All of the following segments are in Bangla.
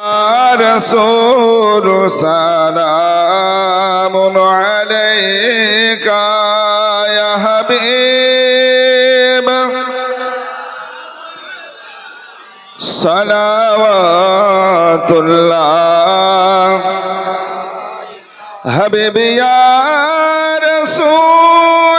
رسول سلام عليك يا حبيب. صلوات الله. حبيبي يا رسول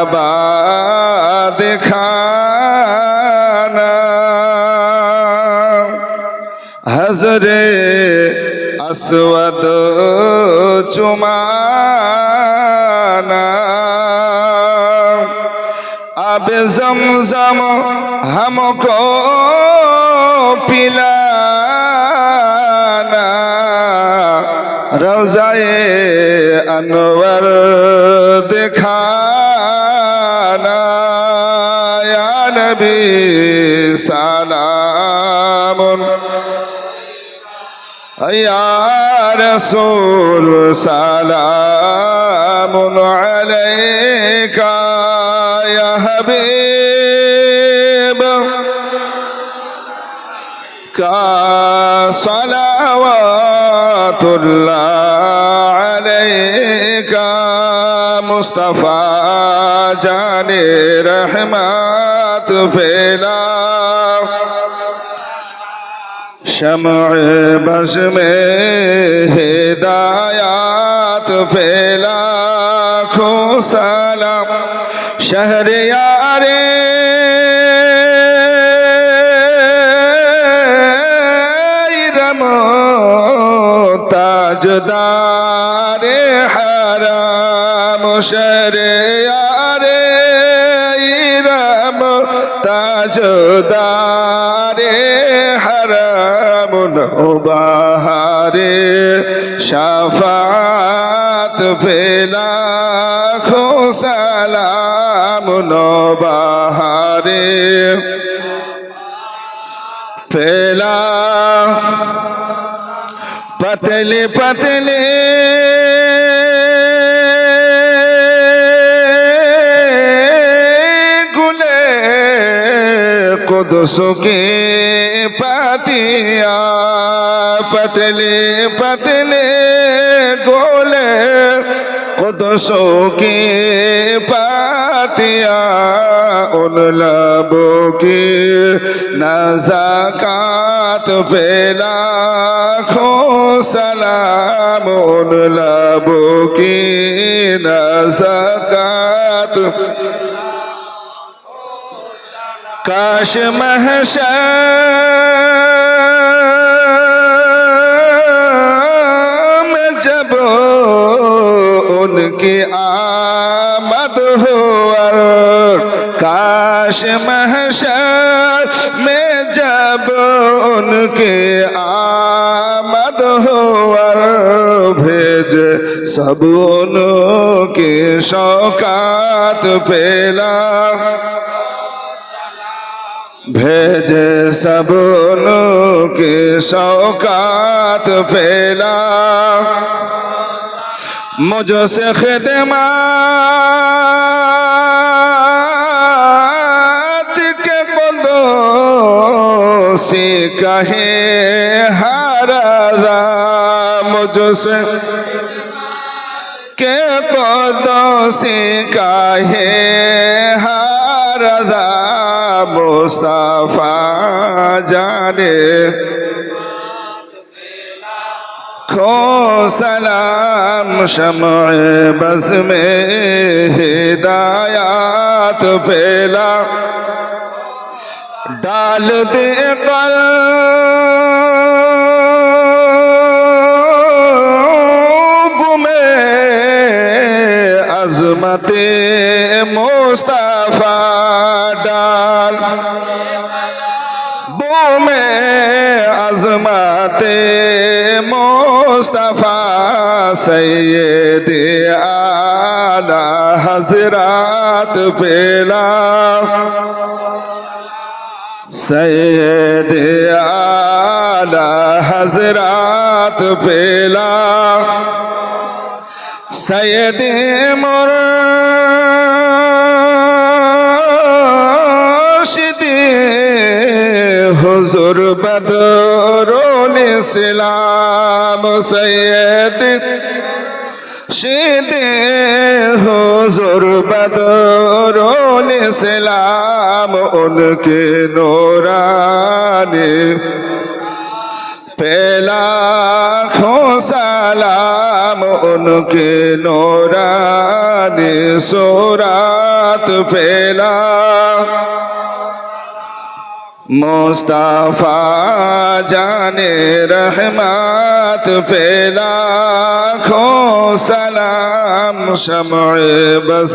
আবাদ খানা। হজরে আসওয়াদ চুমানা। আবে জমজম হামকো পিলানা। রওজায়ে অনবর يا رسول سلام عليك يا حبيب. صلوات الله عليك مصطفى جاني رحمات الله. شمع بس میں ہدایات پھیلا کو سلام شہر یارے رمو تاجدار حرام شہر یار रम ताजदारे हराम बाहरे शफात फैला खो सलाम बाहरे फैला पतले पतले कुदस के पतिया पतले पतले गोले कुदसों की पातिया उन लबों की नजाकत फैला खो सलाम उन लबों की नजाकत काश महशम जब उनकी आमद हो काश महशर में जब उनके आमद हो भेज सब उनके शौकात पेला भेज सब के शौकात फैला मुझसे खिदमात के बदो से कहे हरा मुझसे के पदों से काहे हरदा মুস্তাফা জানে। খো সালাম সময় বস মে হিদায়াত পেলা। ডাল দে কল। عظمت مصطفیٰ সাথে মোস্তফা সৈয়দ আলা হজরাত পেলা। সৈয়দ আলা হজরাত পেলা। সৈয়দ মোর হুজুর বদরুল ইসলাম সৈয়দ শিদে হুজুর বদরুল ইসলাম উনকে নূরানি পেলা সালাম উনকে নূরানি সুরাত পেলা মুস্তাফা জানে রহমাত পেলা খো সালাম সময় বস